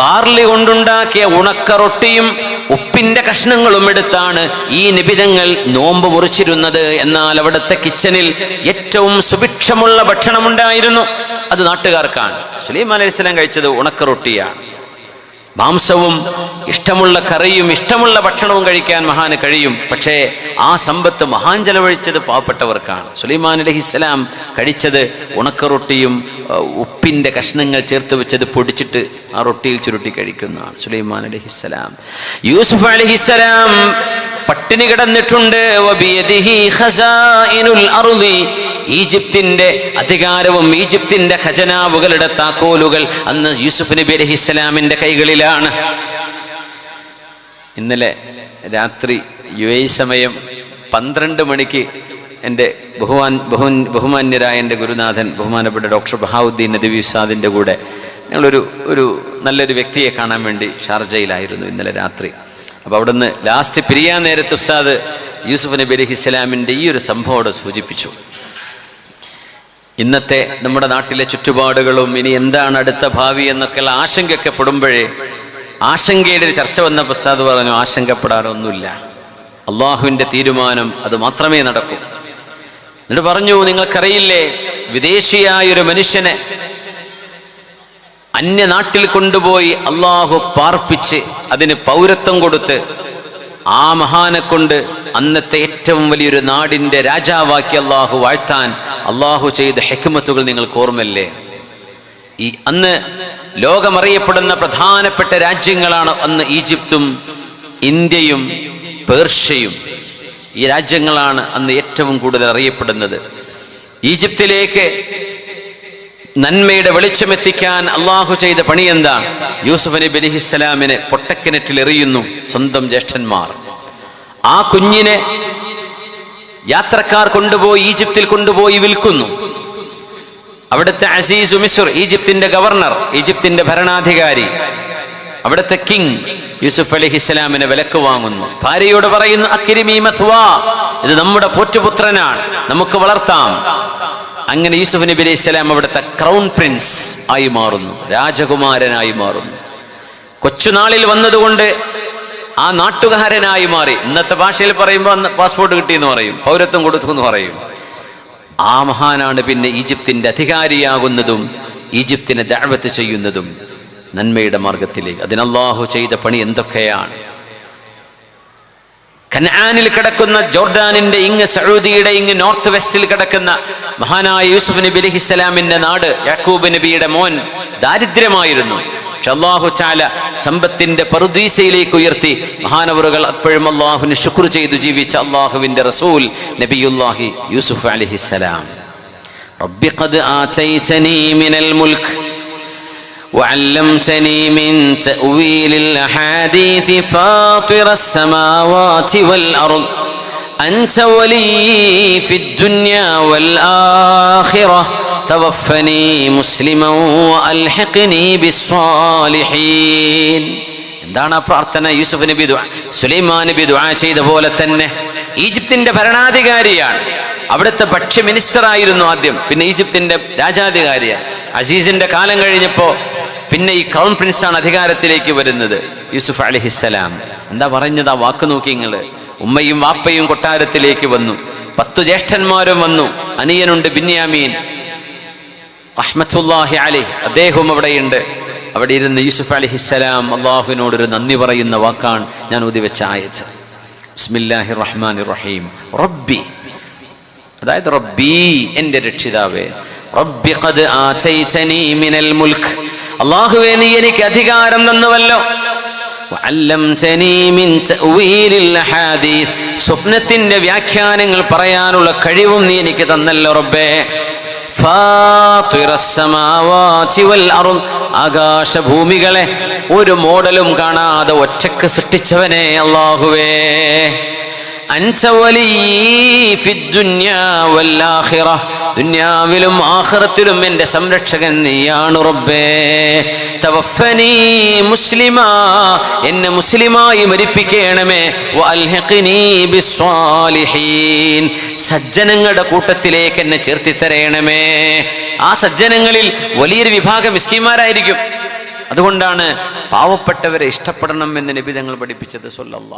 Barley കൊണ്ടുണ്ടാക്കിയ ഉണക്ക റൊട്ടിയും ഉപ്പിന്റെ കഷ്ണങ്ങളും എടുത്താണ് ഈ നിബിതങ്ങൾ നോമ്പ് മുറിച്ചിരുന്നത്. എന്നാൽ അവിടുത്തെ കിച്ചണിൽ ഏറ്റവും സുഭിക്ഷമുള്ള ഭക്ഷണമുണ്ടായിരുന്നു. അത് നാട്ടുകാർക്കാണ്. സുലൈമാൻ അലൈഹി സ്വലാം കഴിച്ചത് ഉണക്ക റൊട്ടിയാണ് മാംസവും ഇഷ്ടമുള്ള കറിയും ഇഷ്ടമുള്ള ഭക്ഷണവും കഴിക്കാൻ മഹാന് കഴിയും. പക്ഷേ ആ സമ്പത്ത് മഹാൻ ചെലവഴിച്ചത് പാവപ്പെട്ടവർക്കാണ്. സുലൈമാൻ അലഹിസ്സലാം കഴിച്ചത് ഉണക്കറൊട്ടിയും റൊട്ടിയും ഉപ്പിന്റെ കഷ്ണങ്ങൾ ചേർത്ത് വെച്ചത് പൊടിച്ചിട്ട് ആ റൊട്ടിയിൽ ചുരുട്ടി കഴിക്കുന്നതാണ് സുലൈമാൻ അലഹിസ്സലാം യൂസുഫ് അലഹിസ്സലാം പട്ടിണി കിടന്നിട്ടുണ്ട്. ഈജിപ്തിന്റെ അധികാരവും ഈജിപ്തിന്റെ ഖജനാവുകളുടെ താക്കോലുകൾ അന്ന് യൂസുഫ് നബി അലഹി ഇസ്ലാമിന്റെ കൈകളിലാണ്. ഇന്നലെ രാത്രി യു എ സമയം പന്ത്രണ്ട് മണിക്ക് എന്റെ ബഹുമാൻ ബഹു ബഹുമാന്യരായ എന്റെ ഗുരുനാഥൻ ബഹുമാനപ്പെട്ട ഡോക്ടർ ബഹാവുദ്ദീൻ നദവി സാദിന്റെ കൂടെ ഞങ്ങളൊരു ഒരു നല്ലൊരു വ്യക്തിയെ കാണാൻ വേണ്ടി ഷാർജയിലായിരുന്നു ഇന്നലെ രാത്രി. അപ്പോൾ അവിടുന്ന് ലാസ്റ്റ് പിരിയാൻ നേരത്ത് ഉസ്താദ് യൂസുഫ് നബി അലഹി ഇസ്ലാമിന്റെ ഈ ഒരു സംഭവം സൂചിപ്പിച്ചു. ഇന്നത്തെ നമ്മുടെ നാട്ടിലെ ചുറ്റുപാടുകളും ഇനി എന്താണ് അടുത്ത ഭാവി എന്നൊക്കെയുള്ള ആശങ്കയൊക്കെ പെടുമ്പോഴേ ആശങ്കയുടെ ഒരു ചർച്ച വന്ന പ്രസാദ് പറഞ്ഞു ആശങ്കപ്പെടാനൊന്നുമില്ല അള്ളാഹുവിന്റെ തീരുമാനം അത് മാത്രമേ നടക്കൂ. എന്നിട്ട് പറഞ്ഞു നിങ്ങൾക്കറിയില്ലേ വിദേശിയായ ഒരു മനുഷ്യനെ അന്യനാട്ടിൽ കൊണ്ടുപോയി അള്ളാഹു പാർപ്പിച്ച് അതിന് പൗരത്വം കൊടുത്ത് ആ മഹാനെ കൊണ്ട് അന്നത്തെ ഏറ്റവും വലിയൊരു നാടിന്റെ രാജാവാക്കി അള്ളാഹു വാഴ്ത്താൻ അള്ളാഹു ചെയ്ത ഹെക്കുമത്തുകൾ നിങ്ങൾക്ക് ഓർമ്മല്ലേ ഈ അന്ന് ലോകമറിയപ്പെടുന്ന പ്രധാനപ്പെട്ട രാജ്യങ്ങളാണ് അന്ന് ഈജിപ്തും ഇന്ത്യയും പേർഷ്യയും. ഈ രാജ്യങ്ങളാണ് അന്ന് ഏറ്റവും കൂടുതൽ അറിയപ്പെടുന്നത്. ഈജിപ്തിലേക്ക് നന്മയുടെ വെളിച്ചമെത്തിക്കാൻ അള്ളാഹു ചെയ്ത പണി എന്താണ് യൂസുഫ് നബി അലിഹിസ്സലാമിനെ പൊട്ടക്കിണറ്റിൽ എറിയുന്നു സ്വന്തം ജ്യേഷ്ഠന്മാർ. ആ കുഞ്ഞിനെ യാത്രക്കാർ കൊണ്ടുപോയി ഈജിപ്തിൽ കൊണ്ടുപോയി വിൽക്കുന്നു. അവിടുത്തെ അസീസ് മിസുർ ഈജിപ്തിന്റെ ഗവർണർ ഈജിപ്തിന്റെ ഭരണാധികാരി അവിടുത്തെ കിങ് യൂസുഫ് അലി ഇസ്ലാമിനെ വിലക്ക് വാങ്ങുന്നു. ഭാര്യയോട് പറയുന്നു അക്കിരിമീ ഇത് നമ്മുടെ പോറ്റുപുത്രനാണ് നമുക്ക് വളർത്താം. അങ്ങനെ യൂസുഫ് നബി അലൈഹി സ്വലാം അവിടുത്തെ ക്രൗൺ പ്രിൻസ് ആയി മാറുന്നു രാജകുമാരനായി മാറുന്നു. കൊച്ചുനാളിൽ വന്നതുകൊണ്ട് ആ നാട്ടുകാരനായി മാറി. ഇന്നത്തെ ഭാഷയിൽ പറയുമ്പോൾ പാസ്പോർട്ട് കിട്ടിയെന്ന് പറയും പൗരത്വം കൊടുത്തു എന്ന് പറയും. ആ മഹാനാണ് പിന്നെ ഈജിപ്തിന്റെ അധികാരിയാകുന്നതും ഈജിപ്തിനെ ദഅവത്ത് ചെയ്യുന്നതും നന്മയുടെ മാർഗത്തിലേക്ക്. അതിനല്ലാഹു ചെയ്ത പണി എന്തൊക്കെയാണ്? കനാനിൽ കിടക്കുന്ന ജോർഡാനിന്റെ ഇങ്ങ് സൗദിയുടെ ഇങ്ങ് നോർത്ത് വെസ്റ്റിൽ കിടക്കുന്ന മഹാനായ യൂസുഫ് നബി അലഹിസ്സലാമിന്റെ നാട് യാക്കൂബ് നബിയുടെ മോൻ ദാരിദ്ര്യമായിരുന്നു. അള്ളാഹു ചാല സമ്പത്തിന്റെ പറുദീസയിലേക്ക് ഉയർത്തി മഹാനവറുകൾ അപ്പോഴും അള്ളാഹുവിന് ശുക്ർ ചെയ്തു ജീവിച്ച അള്ളാഹുവിന്റെ റസൂൽ നബിയുല്ലാഹി യൂസുഫ് അലഹിസ്സലാം റബ്ബി ഖദ് ആതൈതനി മിനൽ മുൽക്ക് وعلمتني من تأويل الأحاديث فاطر السماوات والأرض أنت ولي في الدنيا والآخرة توفني مسلما وألحقني بالصالحين എന്താണ് ആ പ്രാർത്ഥന യൂസുഫ് നബി ദുആ സുലൈമാൻ നബി ദുആ ചെയ്ത പോലെ തന്നെ ഈജിപ്തിന്റെ ഭരണാധികാരിയാണ് അവിടുത്തെ ഭക്ഷ്യ മിനിസ്റ്റർ ആയിരുന്നു ആദ്യം പിന്നെ ഈജിപ്തിന്റെ രാജാധികാരിയാണ് അസീസിന്റെ കാലം കഴിഞ്ഞപ്പോ പിന്നെ ഈ ക്രൗൺ പ്രിൻസാണ് അധികാരത്തിലേക്ക് വരുന്നത്. യൂസുഫ് അലഹിസ്സലാം എന്താ പറഞ്ഞത്? ആ വാക്ക് നോക്കി നിങ്ങൾ ഉമ്മയും വാപ്പയും കൊട്ടാരത്തിലേക്ക് വന്നു. പത്തു ജ്യേഷ്ഠന്മാരും വന്നു. അനിയനുണ്ട് ബിന്യാമീൻ. റഹ്മത്തുല്ലാഹി അലി അദ്ദേഹവും അവിടെയുണ്ട്. അവിടെ ഇരുന്ന് യൂസുഫ് അലഹിസ്സലാം അള്ളാഹുവിനോട് ഒരു നന്ദി പറയുന്ന വാക്കാണ് ഞാൻ ഉദിവെച്ച ആയത്ത് ബിസ്മില്ലാഹി റഹ്മാൻ റഹീം. റബ്ബി. അതായത് റബ്ബി എന്റെ രക്ഷിതാവേ. റബ്ബി ഖദ് ആതൈതനി മിനൽ മുൽക്ക്. അള്ളാഹുവേ നീ എനിക്ക് അധികാരം തന്നുവല്ലോ. സ്വപ്നത്തിന്റെ വ്യാഖ്യാനങ്ങൾ പറയാനുള്ള കഴിവും നീ എനിക്ക് തന്നല്ലോ റബ്ബേ. ആകാശഭൂമികളെ ഒരു മോഡലും കാണാതെ ഒറ്റയ്ക്ക് സൃഷ്ടിച്ചവനെ അള്ളാഹുവേ. അൻസവലീ ദുന്യാവിലും ആഹ്റത്തിലും എന്റെ സംരക്ഷകൻ നീയാണ് റബ്ബേ. തവഫനി മുസ്ലിമാ. എന്നെ മുസ്ലിമായി മരിപ്പിക്കണമേ. ബിസ്സാലിഹീൻ സജ്ജനങ്ങളുടെ കൂട്ടത്തിലേക്ക് എന്നെ ചേർത്തി തരേണമേ ആ സജ്ജനങ്ങളിൽ വലിയൊരു വിഭാഗം മിസ്കിന്മാരായിരിക്കും. അതുകൊണ്ടാണ് പാവപ്പെട്ടവരെ ഇഷ്ടപ്പെടണം എന്ന് നബി തങ്ങൾ പഠിപ്പിച്ചത് വസല്ലം.